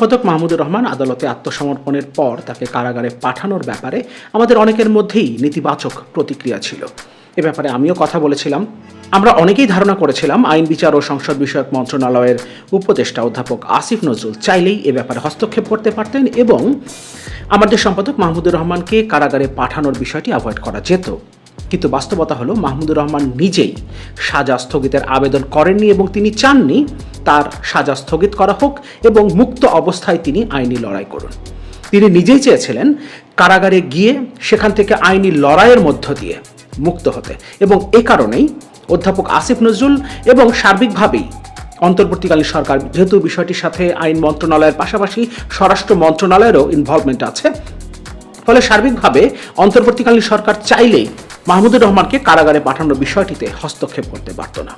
সম্পাদক মাহমুদুর রহমান আদালতে আত্মসমর্পণের পর তাকে কারাগারে পাঠানোর ব্যাপারে আমাদের অনেকের মধ্যেই নেতিবাচক প্রতিক্রিয়া ছিল। এ ব্যাপারে আমিও কথা বলেছিলাম। আমরা অনেকেই ধারণা করেছিলাম আইন বিচার ও সংসদ বিষয়ক মন্ত্রণালয়ের উপদেষ্টা অধ্যাপক আসিফ নজরুল চাইলেই এ ব্যাপারে হস্তক্ষেপ করতে পারতেন এবং আমাদের সম্পাদক মাহমুদুর রহমানকে কারাগারে পাঠানোর বিষয়টি অ্যাভয়েড করা যেত। কিন্তু বাস্তবতা হলো মাহমুদুর রহমান নিজেই সাজা স্থগিতের আবেদন করেননি এবং তিনি চাননি তার সাজা স্থগিত করা হোক এবং মুক্ত অবস্থায় তিনি আইনি লড়াই করুন। তিনি নিজেই চেয়েছিলেন কারাগারে গিয়ে সেখান থেকে আইনি লড়াইয়ের মধ্য দিয়ে মুক্ত হতে এবং এ কারণেই অধ্যাপক আসিফ নজরুল এবং সার্বিকভাবেই অন্তর্বর্তীকালীন সরকার, যেহেতু বিষয়টির সাথে আইন মন্ত্রণালয়ের পাশাপাশি স্বরাষ্ট্র মন্ত্রণালয়েরও ইনভলভমেন্ট আছে, ফলে সার্বিকভাবে অন্তর্বর্তীকালীন সরকার চাইলেই মাহমুদুর রহমানকে কারাগারে পাঠানোর বিষয়টিতে হস্তক্ষেপ করতে পারত না।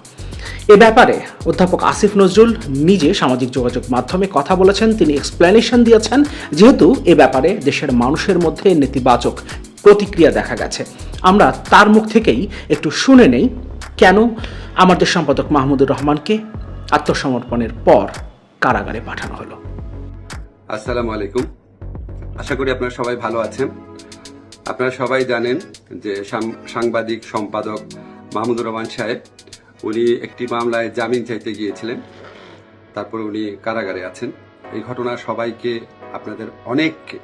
এ ব্যাপারে অধ্যাপক আসিফ নজরুল নিজে সামাজিক যোগাযোগ মাধ্যমে কথা বলেছেন, তিনি এক্সপ্লেনেশন দিয়েছেন, যেহেতু এ ব্যাপারে দেশের মানুষের মধ্যে নেতিবাচক প্রতিক্রিয়া দেখা গেছে। আমরা তার মুখ থেকেই একটু শুনে নেই কেন আমাদের সম্পাদক মাহমুদুর রহমানকে আত্মসমর্পণের পর কারাগারে পাঠানো হলো। আসসালামু আলাইকুম। আশা করি আপনারা সবাই ভালো আছেন। আপনারা সবাই জানেন যে সাংবাদিক সম্পাদক মাহমুদুর রহমান সাহেব উনি একটি মামলায় জামিন চাইতে গিয়েছিলেন। তারপর উনি কারাগারে আছেন। এই ঘটনা সবাইকে আপনাদের অনেককে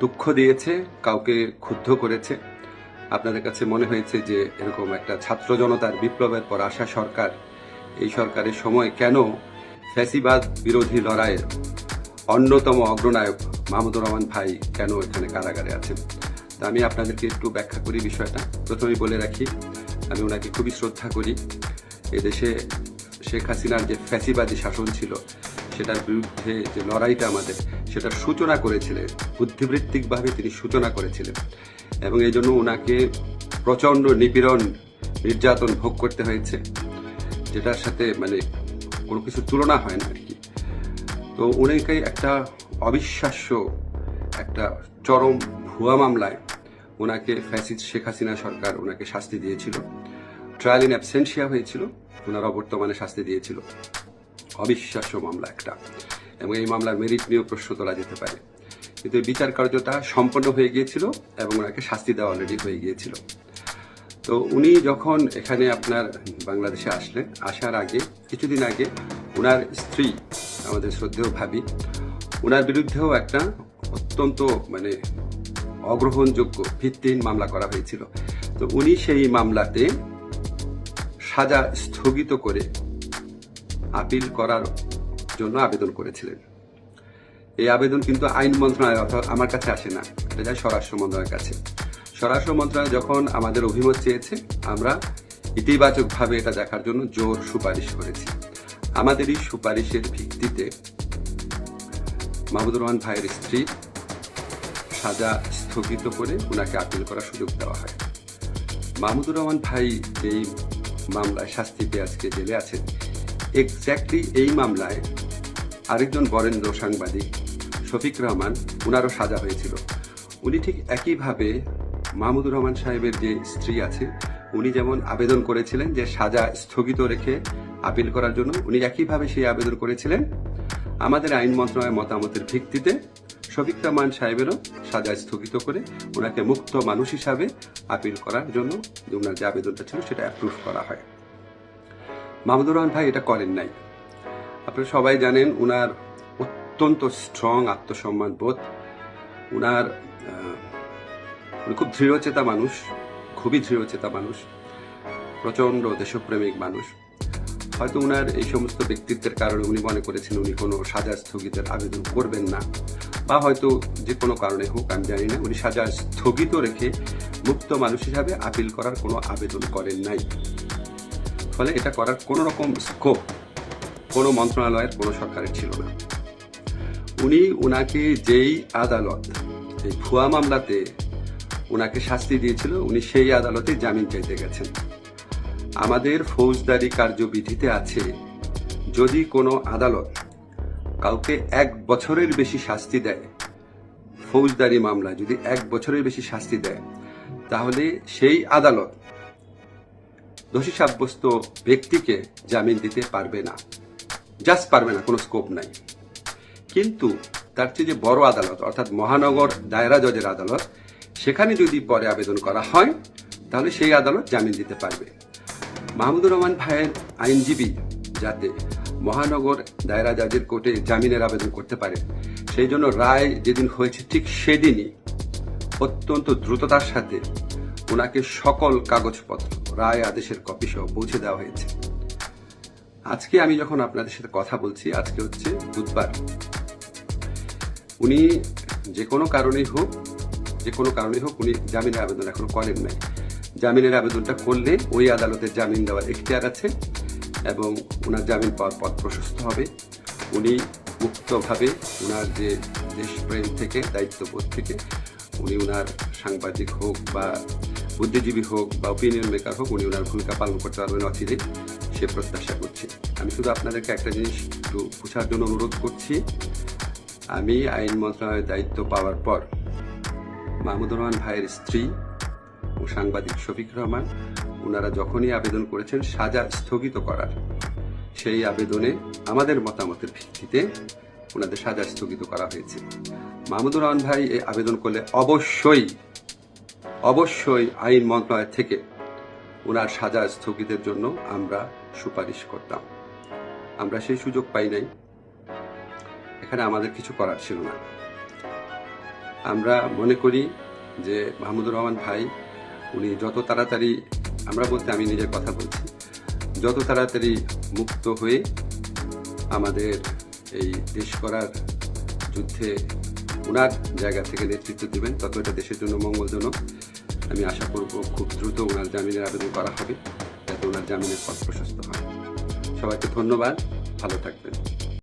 দুঃখ দিয়েছে, কাউকে ক্ষুব্ধ করেছে। আপনাদের কাছে মনে হয়েছে যে এরকম একটা ছাত্র জনতার বিপ্লবের পর আসা সরকার, এই সরকারের সময় কেন ফ্যাসিবাদ বিরোধী লড়াইয়ের অন্যতম অগ্রনায়ক মাহমুদুর রহমান ভাই কেন এখানে কারাগারে আছেন? তা আমি আপনাদেরকে একটু ব্যাখ্যা করি বিষয়টা। প্রথমেই বলে রাখি আমি ওনাকে খুবই শ্রদ্ধা করি। এদেশে শেখ হাসিনার যে ফ্যাসিবাদী শাসন ছিল, সেটার বিরুদ্ধে যে লড়াইটা আমাদের, সেটার সূচনা করেছিলেন। বুদ্ধিবৃত্তিকভাবে তিনি সূচনা করেছিলেন। এবং এই জন্য ওনাকে প্রচণ্ড নিপীড়ন, নির্যাতন ভোগ করতে হয়েছে। যেটার সাথে মানে কোনো কিছু তুলনা হয় না আর কি। তো উনিকে একটা অবিশ্বাস্য, একটা চরম ভুয়া মামলায় ওনাকে ফ্যাসিদ শেখ হাসিনা সরকার ওনাকে শাস্তি দিয়েছিল। ট্রায়াল ইন অ্যাবসেন্সিয়া হয়েছিল, ওনার অবর্তমানে শাস্তি দিয়েছিল। অবিশ্বাস্য মামলা একটা। এবং এই মামলার মেরিট নিয়েও প্রশ্ন তোলা যেতে পারে। কিন্তু বিচার কার্যটা সম্পন্ন হয়ে গিয়েছিল এবং ওনাকে শাস্তি দেওয়া অলরেডি হয়ে গিয়েছিল। তো উনি যখন এখানে আপনার বাংলাদেশে আসলেন, আসার আগে, কিছুদিন আগে ওনার স্ত্রী, আমাদের শ্রদ্ধেয় ভাবি, ওনার বিরুদ্ধেও একটা অত্যন্ত মানে অগ্রহণযোগ্য ভিত্তিহীন মামলা করা হয়েছিল। তো উনি সেই মামলাতে সাজা স্থগিত করে আপিল করার জন্য আবেদন করেছিলেন। এই আবেদন কিন্তু আইন মন্ত্রণালয় অথবা আমার কাছে আসে না, এটা যায় স্বরাষ্ট্র মন্ত্রণালয়ের কাছে। স্বরাষ্ট্র মন্ত্রণালয় যখন আমাদের অভিমত চেয়েছে, আমরা ইতিবাচকভাবে এটা দেখার জন্য জোর সুপারিশ করেছি। আমাদের এই সুপারিশের ভিত্তিতে মাহমুদুর রহমান ভাইয়ের স্ত্রী সাজা স্থগিত করে ওনাকে আপিল করার সুযোগ দেওয়া হয়। মাহমুদুর রহমান ভাই যেই মামলায় শাস্তি পেয়ে আজকে জেলে আছেন এক্স্যাক্টলি এই মামলায় আরেকজন বরেন্দ্র সাংবাদিক শফিক রহমান উনারও সাজা হয়েছিল। উনি ঠিক একইভাবে মাহমুদুর রহমান সাহেবের যে স্ত্রী আছে, উনি যেমন আবেদন করেছিলেন যে সাজা স্থগিত রেখে আপিল করার জন্য, উনি একইভাবে সেই আবেদন করেছিলেন। আমাদের আইন মন্ত্রণালয়ের মতামতের ভিত্তিতে শফিক রহমান সাহেবেরও সাজা স্থগিত করে ওনাকে মুক্ত মানুষ হিসাবে আপিল করার জন্য ওনার যে আবেদনটা ছিল সেটা অ্যাপ্রুভ করা হয়। মাহমুদুর রহমান ভাই এটা করেন নাই। আপনারা সবাই জানেন ওনার অত্যন্ত স্ট্রং আত্মসম্মান বোধ। আহ, উনি খুব দৃঢ়চেতা মানুষ খুবই দৃঢ়চেতা মানুষ প্রচণ্ড দেশপ্রেমিক মানুষ। হয়তো উনার এই সমস্ত ব্যক্তিত্বের কারণে উনি মনে করেছেন উনি কোনো সাজা স্থগিতের আবেদন করবেন না, বা হয়তো যে কোনো কারণে হোক, আমি জানি না, উনি সাজা স্থগিত রেখে মুক্ত মানুষ হিসাবে আপিল করার কোনো আবেদন করেন নাই। ফলে এটা করার কোনো রকম স্কোপ কোনো মন্ত্রণালয়ের, কোনো সরকারের ছিল না। উনি উনাকে যেই আদালত, এই ভুয়া মামলাতে উনাকে শাস্তি দিয়েছিল, উনি সেই আদালতে জামিন চাইতে গেছেন। আমাদের ফৌজদারি কার্যবিধিতে আছে, যদি কোনো আদালত কাউকে এক বছরের বেশি শাস্তি দেয়, ফৌজদারি মামলা যদি এক বছরের বেশি শাস্তি দেয়, তাহলে সেই আদালত দোষী সাব্যস্ত ব্যক্তিকে জামিন দিতে পারবে না। জাস্ট পারবে না, কোনো স্কোপ নাই। কিন্তু তার চেয়ে যে বড় আদালত, অর্থাৎ মহানগর দায়রা জজের আদালত, সেখানে যদি পরে আবেদন করা হয়, তাহলে সেই আদালত জামিন দিতে পারবে। মাহমুদুর রহমান ভাইয়ের আইনজীবী যাতে মহানগর দায়রা জাজের কোর্টে জামিনের আবেদন করতে পারে। সেই জন্য রায় যেদিন হয়েছে ঠিক সেদিনই অত্যন্ত দ্রুততার সাথে ওনাকে সকল কাগজপত্র, রায় আদেশের কপি সহ পৌঁছে দেওয়া হয়েছে। আজকে আমি যখন আপনাদের সাথে কথা বলছি, আজকে হচ্ছে বুধবার। উনি যে কোনো কারণেই হোক, যে কোনো কারণেই হোক উনি জামিনের আবেদন এখনও করেন নাই। জামিনের আবেদনটা করলে ওই আদালতে জামিন দেওয়ার এখতিয়ার আছে এবং ওনার জামিন পাওয়ার পথ প্রশস্ত হবে। উনি মুক্তভাবে ওনার যে দেশপ্রেম থেকে, দায়িত্ববোধ থেকে, উনি ওনার সাংবাদিক হোক বা বুদ্ধিজীবী হোক বা ওপিনিয়ন মেকার হোক, উনি ওনার ভূমিকা পালন করতে পারবেন অচিরে সে প্রত্যাশা করছি। আমি শুধু আপনাদেরকে একটা জিনিস একটু পুছার জন্য অনুরোধ করছি। আমি আইন মন্ত্রণালয়ের দায়িত্ব পাওয়ার পর মাহমুদুর রহমান ভাইয়ের স্ত্রী ও সাংবাদিক শফিক রহমান ওনারা যখনই আবেদন করেছেন সাজা স্থগিত করার। সেই আবেদনে আমাদের মতামতের ভিত্তিতে ওনাদের সাজা স্থগিত করা হয়েছে। মাহমুদুর রহমান ভাই এই আবেদন করলে অবশ্যই অবশ্যই আইন মন্ত্রণালয় থেকে ওনার সাজা স্থগিতের জন্য আমরা সুপারিশ করতাম। আমরা সেই সুযোগ পাই নাই। এখানে আমাদের কিছু করার ছিল না। আমরা মনে করি যে মাহমুদুর রহমান ভাই উনি যত তাড়াতাড়ি, আমরা বলতে আমি নিজের কথা বলছি, যত তাড়াতাড়ি মুক্ত হয়ে আমাদের এই দেশ করার যুদ্ধে ওনার জায়গা থেকে নেতৃত্ব দেবেন, তত এটা দেশের জন্য মঙ্গলজনক। আমি আশা করব খুব দ্রুত ওনার জামিনের আবেদন করা হবে, যাতে ওনার জামিনের পথ প্রশস্ত হয়। সবাইকে ধন্যবাদ, ভালো থাকবেন।